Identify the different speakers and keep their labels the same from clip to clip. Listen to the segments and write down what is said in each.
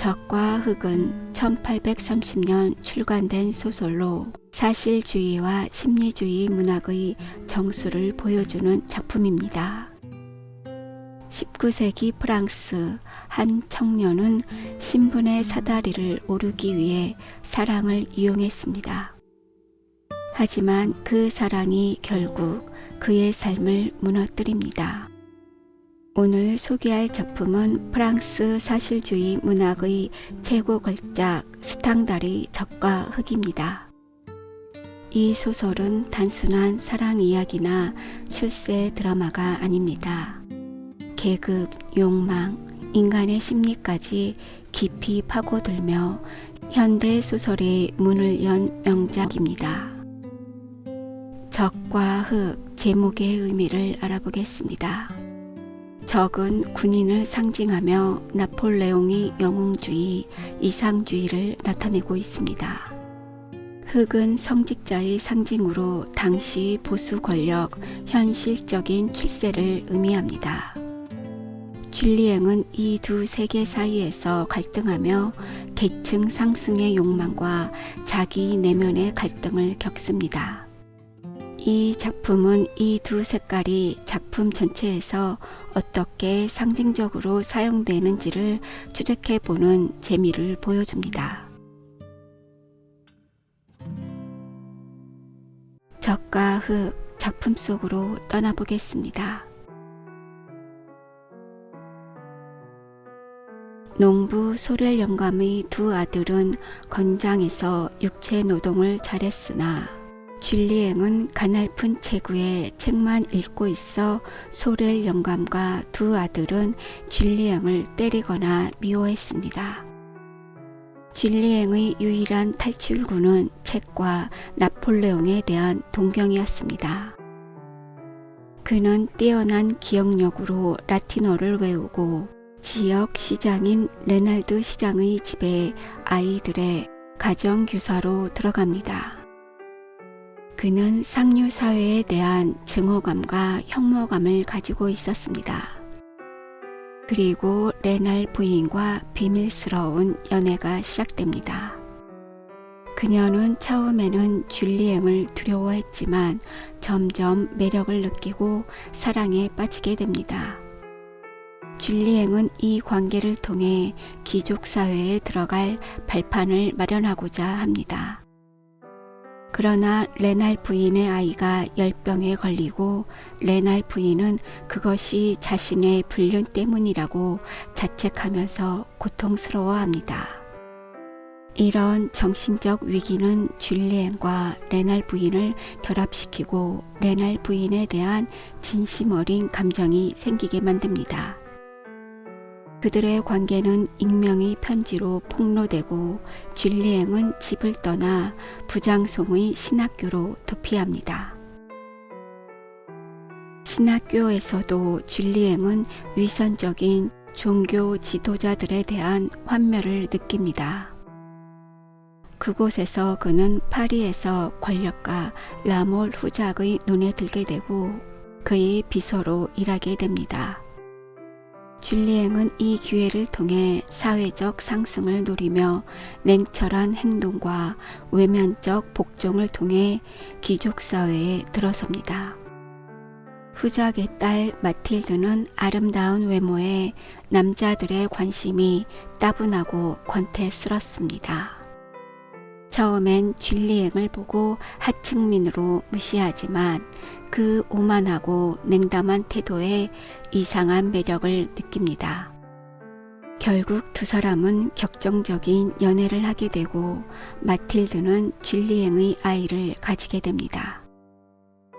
Speaker 1: 적과 흑은 1830년 출간된 소설로 사실주의와 심리주의 문학의 정수를 보여주는 작품입니다. 19세기 프랑스 한 청년은 신분의 사다리를 오르기 위해 사랑을 이용했습니다. 하지만 그 사랑이 결국 그의 삶을 무너뜨립니다. 오늘 소개할 작품은 프랑스 사실주의 문학의 최고 걸작 스탕다리 적과 흑입니다. 이 소설은 단순한 사랑 이야기나 출세 드라마가 아닙니다. 계급, 욕망, 인간의 심리까지 깊이 파고들며 현대 소설의 문을 연 명작입니다. 적과 흑 제목의 의미를 알아보겠습니다. 적은 군인을 상징하며 나폴레옹의 영웅주의, 이상주의를 나타내고 있습니다. 흑은 성직자의 상징으로 당시 보수 권력, 현실적인 출세를 의미합니다. 줄리앵은 이 두 세계 사이에서 갈등하며 계층 상승의 욕망과 자기 내면의 갈등을 겪습니다. 이 작품은 이 두 색깔이 작품 전체에서 어떻게 상징적으로 사용되는지를 추적해 보는 재미를 보여줍니다. 적과 흑 작품 속으로 떠나보겠습니다. 농부 소렐 영감의 두 아들은 건장에서 육체 노동을 잘했으나 줄리앵은 가날픈 체구에 책만 읽고 있어 소렐 영감과 두 아들은 줄리앵을 때리거나 미워했습니다. 줄리앵의 유일한 탈출구는 책과 나폴레옹에 대한 동경이었습니다. 그는 뛰어난 기억력으로 라틴어를 외우고 지역 시장인 레날드 시장의 집에 아이들의 가정교사로 들어갑니다. 그는 상류 사회에 대한 증오감과 혐오감을 가지고 있었습니다. 그리고 레날 부인과 비밀스러운 연애가 시작됩니다. 그녀는 처음에는 줄리앵을 두려워했지만 점점 매력을 느끼고 사랑에 빠지게 됩니다. 줄리앵은 이 관계를 통해 귀족 사회에 들어갈 발판을 마련하고자 합니다. 그러나 레날 부인의 아이가 열병에 걸리고 레날 부인은 그것이 자신의 불륜 때문이라고 자책하면서 고통스러워합니다. 이런 정신적 위기는 줄리엔과 레날 부인을 결합시키고 레날 부인에 대한 진심 어린 감정이 생기게 만듭니다. 그들의 관계는 익명의 편지로 폭로되고 줄리앵은 집을 떠나 부장송의 신학교로 도피합니다. 신학교에서도 줄리앵은 위선적인 종교 지도자들에 대한 환멸을 느낍니다. 그곳에서 그는 파리에서 권력가 라몰 후작의 눈에 들게 되고 그의 비서로 일하게 됩니다. 줄리앵은 이 기회를 통해 사회적 상승을 노리며 냉철한 행동과 외면적 복종을 통해 귀족 사회에 들어섭니다. 후작의 딸 마틸드는 아름다운 외모에 남자들의 관심이 따분하고 권태스럽습니다. 처음엔 줄리앵을 보고 하층민으로 무시하지만 그 오만하고 냉담한 태도에 이상한 매력을 느낍니다. 결국 두 사람은 격정적인 연애를 하게 되고 마틸드는 줄리앵의 아이를 가지게 됩니다.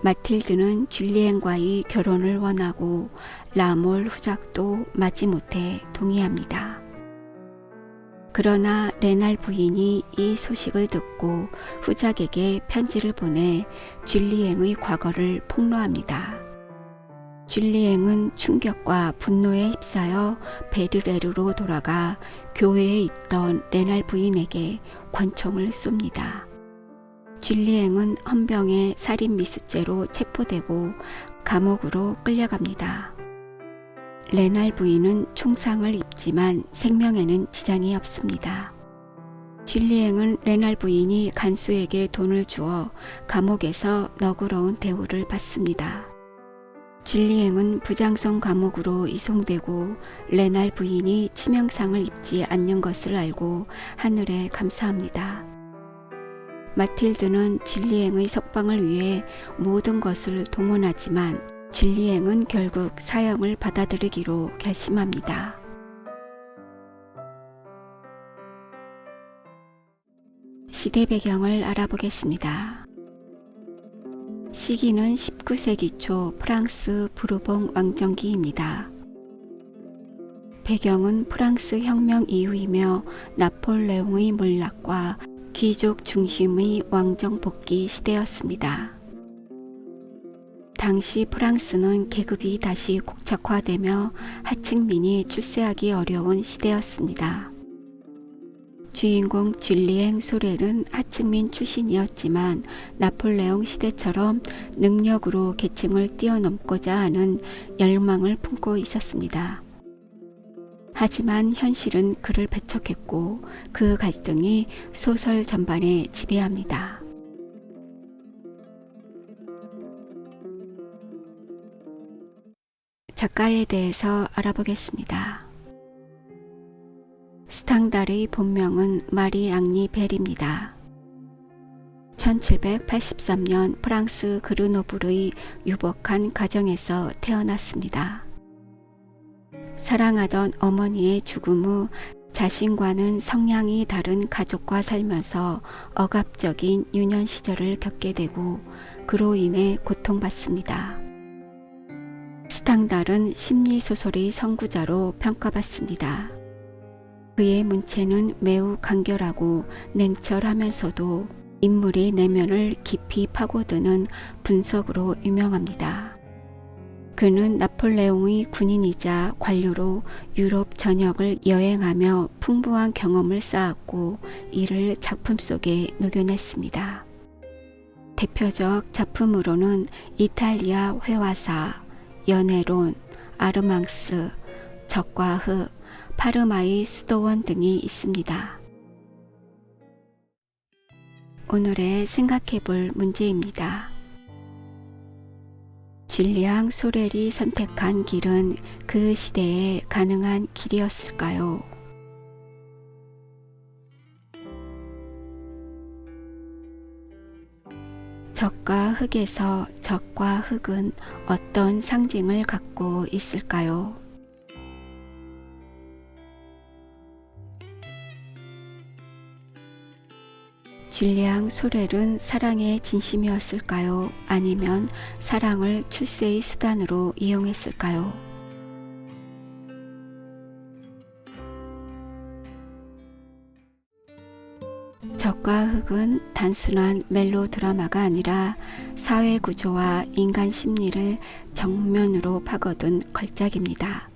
Speaker 1: 마틸드는 줄리앵과의 결혼을 원하고 라몰 후작도 마지못해 동의합니다. 그러나 레날 부인이 이 소식을 듣고 후작에게 편지를 보내 줄리앵의 과거를 폭로합니다. 줄리앵은 충격과 분노에 휩싸여 베르레르로 돌아가 교회에 있던 레날 부인에게 권총을 쏩니다. 줄리앵은 헌병의 살인 미수죄로 체포되고 감옥으로 끌려갑니다. 레날 부인은 총상을 입지만 생명에는 지장이 없습니다. 줄리앵은 레날 부인이 간수에게 돈을 주어 감옥에서 너그러운 대우를 받습니다. 줄리앵은 부장성 감옥으로 이송되고 레날 부인이 치명상을 입지 않는 것을 알고 하늘에 감사합니다. 마틸드는 줄리앵의 석방을 위해 모든 것을 동원하지만 줄리앵은 결국 사형을 받아들이기로 결심합니다. 시대 배경을 알아보겠습니다. 시기는 19세기 초 프랑스 부르봉 왕정기입니다. 배경은 프랑스 혁명 이후이며 나폴레옹의 몰락과 귀족 중심의 왕정 복귀 시대였습니다. 당시 프랑스는 계급이 다시 국적화되며 하층민이 출세하기 어려운 시대였습니다. 주인공 줄리앵 소렐은 하층민 출신이었지만 나폴레옹 시대처럼 능력으로 계층을 뛰어넘고자 하는 열망을 품고 있었습니다. 하지만 현실은 그를 배척했고 그 갈등이 소설 전반에 지배합니다. 작가에 대해서 알아보겠습니다. 스탕달의 본명은 마리 앙리 벨입니다. 1783년 프랑스 그르노블의 유복한 가정에서 태어났습니다. 사랑하던 어머니의 죽음 후 자신과는 성향이 다른 가족과 살면서 억압적인 유년 시절을 겪게 되고 그로 인해 고통받습니다. 스탕달은 심리소설의 선구자로 평가받습니다. 그의 문체는 매우 간결하고 냉철하면서도 인물의 내면을 깊이 파고드는 분석으로 유명합니다. 그는 나폴레옹의 군인이자 관료로 유럽 전역을 여행하며 풍부한 경험을 쌓았고 이를 작품 속에 녹여냈습니다. 대표적 작품으로는 이탈리아 회화사, 연애론, 아르망스, 적과 흑, 파르마의 수도원 등이 있습니다. 오늘의 생각해 볼 문제입니다. 줄리앙 소렐이 선택한 길은 그 시대에 가능한 길이었을까요? 적과 흑에서 적과 흑은 어떤 상징을 갖고 있을까요? 줄리앙 소렐은 사랑의 진심이었을까요? 아니면 사랑을 출세의 수단으로 이용했을까요? 과 흑은 단순한 멜로 드라마가 아니라 사회 구조와 인간 심리를 정면으로 파고든 걸작입니다.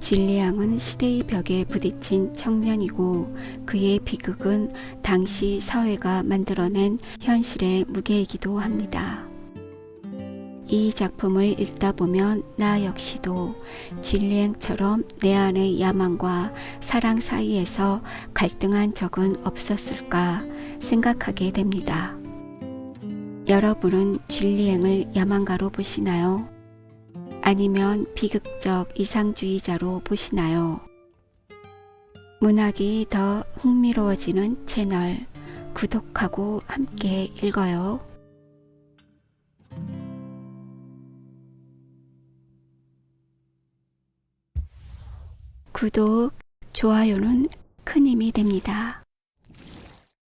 Speaker 1: 진리양은 시대의 벽에 부딪힌 청년이고 그의 비극은 당시 사회가 만들어낸 현실의 무게이기도 합니다. 이 작품을 읽다 보면 나 역시도 진리행처럼 내 안의 야망과 사랑 사이에서 갈등한 적은 없었을까 생각하게 됩니다. 여러분은 진리행을 야망가로 보시나요? 아니면 비극적 이상주의자로 보시나요? 문학이 더 흥미로워지는 채널 구독하고 함께 읽어요. 구독, 좋아요는 큰 힘이 됩니다.